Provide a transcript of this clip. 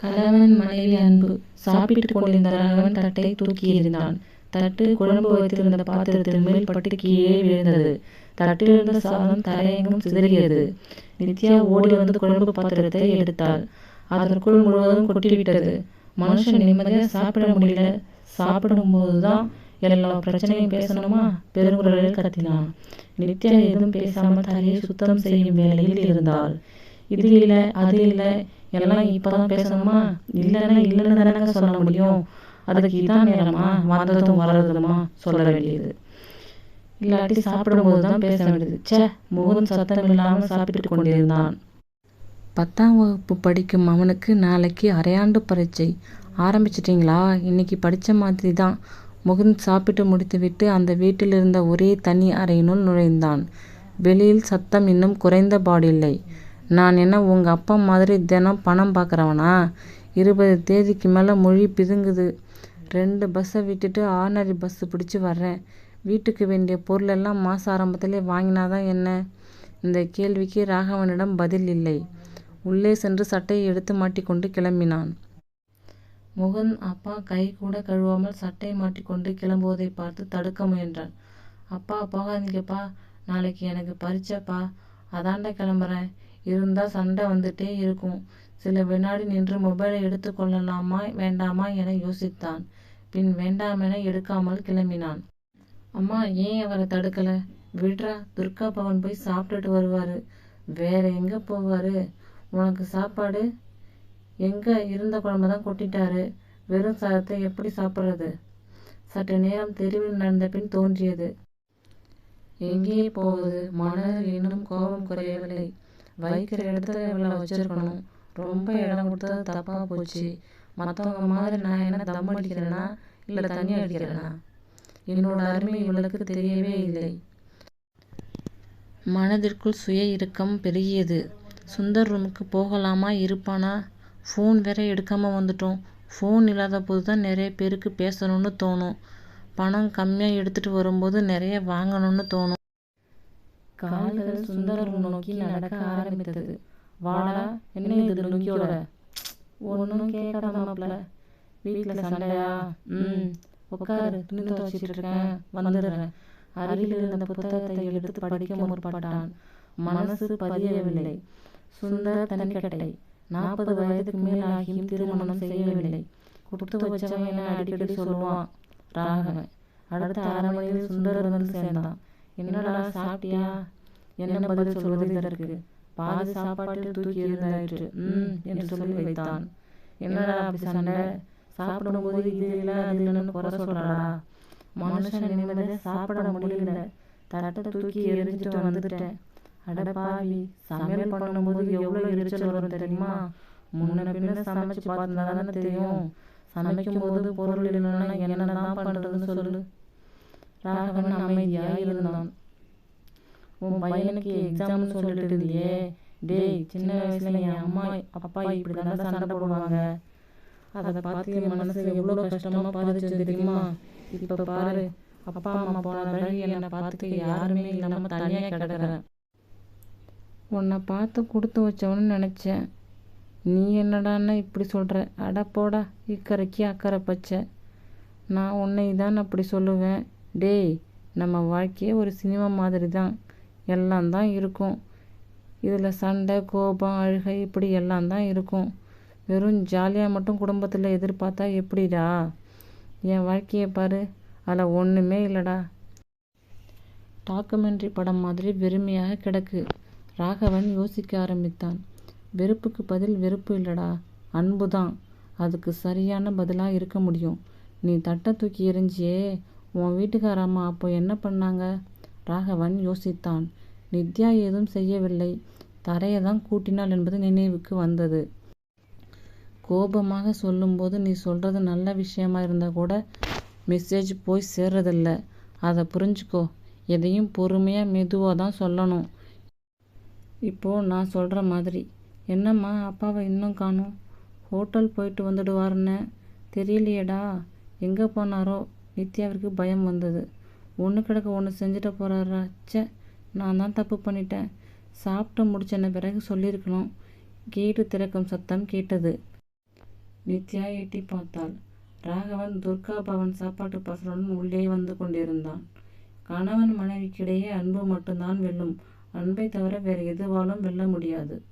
கணவன் மனைவி அன்பு சாப்பிட்டுக் கொண்டிருந்த ராகவன் தட்டை தூக்கி எறிந்தான். தட்டு குழம்பு வைத்திருந்த பாத்திரத்தின் மேல் பட்டு கீழே விழுந்தது. தட்டிலிருந்த சாதம் தரையெங்கும் சிதறியது. நித்யா ஓடி வந்து குழம்பு பாத்திரத்தை எடுத்தாள். அதற்குள் முழுவதும் கொட்டிவிட்டது. மனுஷன் நிம்மதியாக சாப்பிட முடியல. சாப்பிடும்போதுதான் எல்லா பிரச்சனையும் பேசணுமா? பெருங்குரலில் கத்தினான். நித்யா எதுவும் பேசாமல் தரையை சுத்தம் செய்யும் வேலையில் இருந்தாள். இது இல்லை அது இல்லை எல்லாம் இப்போதான் பேசணுமா? இல்லைன்னா இல்லைன்னு தானங்க சொல்ல முடியும். அதுக்கு இதான் நேரமா? வந்ததும் வளர்றதுமா சொல்ல வேண்டியது. இல்லாட்டி சாப்பிடும்போது தான் பேச வேண்டியது. சே ச்சே சத்தம் இல்லாமல் சாப்பிட்டு கொண்டிருந்தான். பத்தாம் வகுப்பு படிக்கும் அவனுக்கு நாளைக்கு அரையாண்டு பரீட்சை. ஆரம்பிச்சிட்டிங்களா இன்னைக்கு படித்த மாதிரி தான் முகுந்த் சாப்பிட்டு முடித்துவிட்டு அந்த வீட்டில் இருந்த ஒரே தனி அறையினுள் நுழைந்தான். வெளியில் சத்தம் இன்னும் குறைந்த பாடில்லை நான் என்ன உங்கள் அப்பா மாதிரி தினம் பணம் பார்க்குறவனா இருபது தேதிக்கு மேலே மொழி பிதுங்குது. ரெண்டு பஸ்ஸை விட்டுட்டு ஆர்டினரி பஸ்ஸு பிடிச்சி வர்றேன். வீட்டுக்கு வேண்டிய பொருளெல்லாம் மாத ஆரம்பத்திலே வாங்கினாதான் என்ன? இந்த கேள்விக்கு ராகவனிடம் பதில் இல்லை. உள்ளே சென்று சட்டையை எடுத்து மாட்டிக்கொண்டு கிளம்பினான். முகன் அப்பா கை கூட கழுவாமல் சட்டை மாட்டிக்கொண்டு கிளம்புவதை பார்த்து தடுக்க முயன்றான். அப்பா போகாதீங்கப்பா. நாளைக்கு எனக்கு பறிச்சப்பா அதாண்ட கிளம்புறேன். இருந்தால் சண்டை வந்துட்டே இருக்கும். சில வினாடி நின்று மொபைலை எடுத்து கொள்ளலாமா வேண்டாமா என யோசித்தான். பின் வேண்டாமென எடுக்காமல் கிளம்பினான். அம்மா ஏன் அவரை தடுக்கல? விடுறா துர்கா பவன் போய் சாப்பிட்டுட்டு வருவாரு. வேற எங்க போவாரு? உனக்கு சாப்பாடு? எங்க இருந்த குழம்பைதான் கொட்டிட்டாரு. வெறும் சாதத்தை எப்படி சாப்பிட்றது சற்று நேரம் தெருவில் நடந்த பின் தோன்றியது. எங்கே போவது? மனதில் இன்னும் கோபம் குறையவில்லை. வைக்கிற இடத்துல இவ்வளோ வச்சிருக்கணும். ரொம்ப இடம் கொடுத்தது தப்பாக போச்சு. மற்றவங்க மாதிரி நான் என்ன தம் அடிக்கிறேன்னா இல்லை தண்ணி அடிக்கிறேன்னா என்னோட அருமை இவளுக்கு தெரியவே இல்லை. மனதிற்குள் சுய இறுக்கம் பெருகியது. சுந்தர் ரூமுக்கு போகலாமா இருப்பானா? ஃபோன் வேற எடுக்காமல் வந்துட்டோம். ஃபோன் இல்லாத போது தான் நிறைய பேருக்கு பேசணும்னு தோணும். பணம் கம்மியாக எடுத்துகிட்டு வரும்போது நிறைய வாங்கணும்னு தோணும். கால்கள் சுந்தரர் நோக்கி நடக்க ஆரம்பித்தது. வாடா என்ன இது லுங்கியோட? ஒண்ணும் கேட்காத மாப்ள. வீட்டில் சண்டையா? ம். உட்காரு துணி துவச்சிட்டு இருக்கேன். வந்துடுறேன். அருகில் இருந்த புத்தகத்தை எடுத்து படிக்க முற்பட்டான். மனசு பதியவில்லை. சுந்தர தனிக்கட்டை. நாற்பது வயதுக்கு மேல் ஆகியும் திருமணம் செய்யவில்லை. கொடுத்து வச்சவன் என்ன அடிக்கடி சொல்லுவான் ராகவன். அடுத்த அரை மணியில் சுந்தர் வந்து சேர்ந்தான். என்னடா சாப்பிட்டியா? என்ன பதில் சொல்வது இதற்கு? பாதி சாப்பாட்டில் தூக்கி எறிந்தாயிற்று. ம் என்று சொல்லி வைத்தான். என்னடா அப்படி சண்டை? சாப்பிடும்போது இது இல்ல அது இல்லன்னு குறை சொல்றடா. மனுஷன் நிம்மதியா சாப்பிட முடியல. தட்டை தூக்கி எறிஞ்சிட்டு வந்துட்டேன். அட பாவி சமையல் பண்ணும்போது எவ்வளவு எரிச்சல் வரும் தெரியுமா? முன்ன பின்ன சமைச்சு பார்த்திருந்தாதானே தெரியும். சமைக்கும்போது பொருள் இல்லைன்னா என்னதான் பண்றதுன்னு சொல்லு. ராகவன் அமைதியாக இருந்தான். உன் பையனுக்கு எக்ஸாம்னு சொல்லிட்டு இருந்தியே. டேய் சின்ன வயசுல என் அம்மா அப்பா இப்படிதான்டா சண்டை போடுவாங்க. அத பார்த்து என் மனசு எவ்வளவு கஷ்டமாக பாதிச்சது தெரியுமா? இப்போ பாரு அப்பா அம்மா போன பிறகு என்னை பார்த்துக்க யாருமே நம்ம தனியா கிடக்குறேன். உன்னை பார்த்து கொடுத்து வச்சவனு நினைச்சேன். நீ என்னடான்னா இப்படி சொல்ற? அட போடா இக்கரைக்கு அக்கறை பச்சை. நான் உன்னைதான் அப்படி சொல்லுவேன். டேய் நம்ம வாழ்க்கையே ஒரு சினிமா மாதிரி தான் எல்லாம் தான் இருக்கும். இதில் சண்டை கோபம் அழுகை இப்படி எல்லாம் தான் இருக்கும். வெறும் ஜாலியாக மட்டும் குடும்பத்தில் எதிர்பார்த்தா எப்படிடா? என் வாழ்க்கையை பாரு. அதில் ஒன்றுமே இல்லைடா டாக்குமெண்ட்ரி படம் மாதிரி வெறுமையாக கிடக்கு. ராகவன் யோசிக்க ஆரம்பித்தான். வெறுப்புக்கு பதில் வெறுப்பு இல்லடா. அன்புதான். அதுக்கு சரியான பதிலாக இருக்க முடியும். நீ தட்டை தூக்கி எறிஞ்சியே உன் வீட்டுக்கார அம்மா அப்போ என்ன பண்ணாங்க? ராகவன் யோசித்தான். நித்யா ஏதும் செய்யவில்லை. தரையை தான் கூட்டினாள் என்பது நினைவுக்கு வந்தது. கோபமாக சொல்லும்போது நீ சொல்றது நல்ல விஷயமா இருந்தால் கூட மெசேஜ் போய் சேர்றதில்ல. அதை புரிஞ்சுக்கோ. எதையும் பொறுமையாக மெதுவாக தான் சொல்லணும். இப்போது நான் சொல்கிற மாதிரி. என்னம்மா அப்பாவை இன்னும் காணும் ஹோட்டல் போயிட்டு வந்துடுவாருன்னு தெரியலையேடா. எங்கே போனாரோ? நித்யாவிற்கு பயம் வந்தது. ஒன்று கிடக்க ஒன்று செஞ்சுட்டு போகிறாராச்ச நான் தான் தப்பு பண்ணிட்டேன். சாப்பிட்டு முடிச்சன பிறகு சொல்லியிருக்கணும். கேட்டு திறக்கும் சத்தம் கேட்டது. நித்யா எட்டி பார்த்தாள். ராகவன் துர்கா பவன் சாப்பாட்டு பார்சலுடன் உள்ளே வந்து கொண்டிருந்தான். கணவன் மனைவிக்கிடையே அன்பு மட்டும்தான் வெல்லும். அன்பைத் தவிர வேறு எதுவாலும் வெல்ல முடியாது.